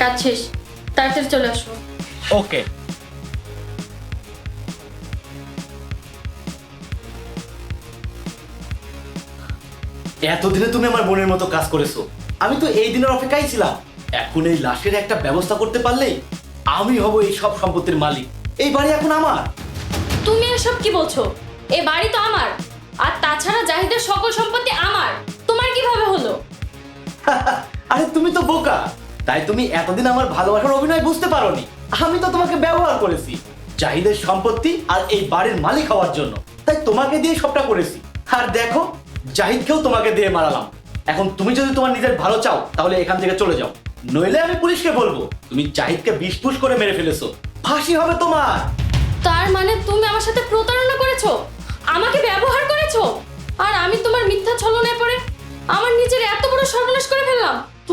কাজ শেষ। তাড়াতাড়ি চলে আসো। ওকে। এতদিনে তুমি আমার বোনের মতো কাজ করেছ। আমি তো এই দিনের অপেক্ষায় ছিলাম। এখন এই লাশের একটা ব্যবস্থা করতে পারলেই আমি হব এই সব সম্পত্তির মালিক। এই বাড়ি এখন আমার। তুমি এসব কি বলছো? এ বাড়ি তো আমার। আর তাছাড়া জাহিদের সকল সম্পত্তি আমার। তোমার কীভাবে হলো? আরে তুমি তো বোকা। তাই তুমি এতদিন আমার ভালোবাসার অভিনয় বুঝতে পারোনি। আমি তো তোমাকে ব্যবহার করেছি। চাহিদের সম্পত্তি আর এই বাড়ির মালিক হওয়ার জন্য। তাই তোমাকে দিয়ে সবটা করেছি। আর দেখো, জাহিদকেও তোমাকে দিয়ে মারালাম। এখন তুমি যদি তোমার নিজের ভালো চাও, তাহলে এখান থেকে চলে যাও। নইলে আমি পুলিশকে বলব, তুমি জাহিদকে বিষ করে মেরে ফেলেছো। ফাঁসি হবে তোমার। তার মানে তুমি আমার সাথে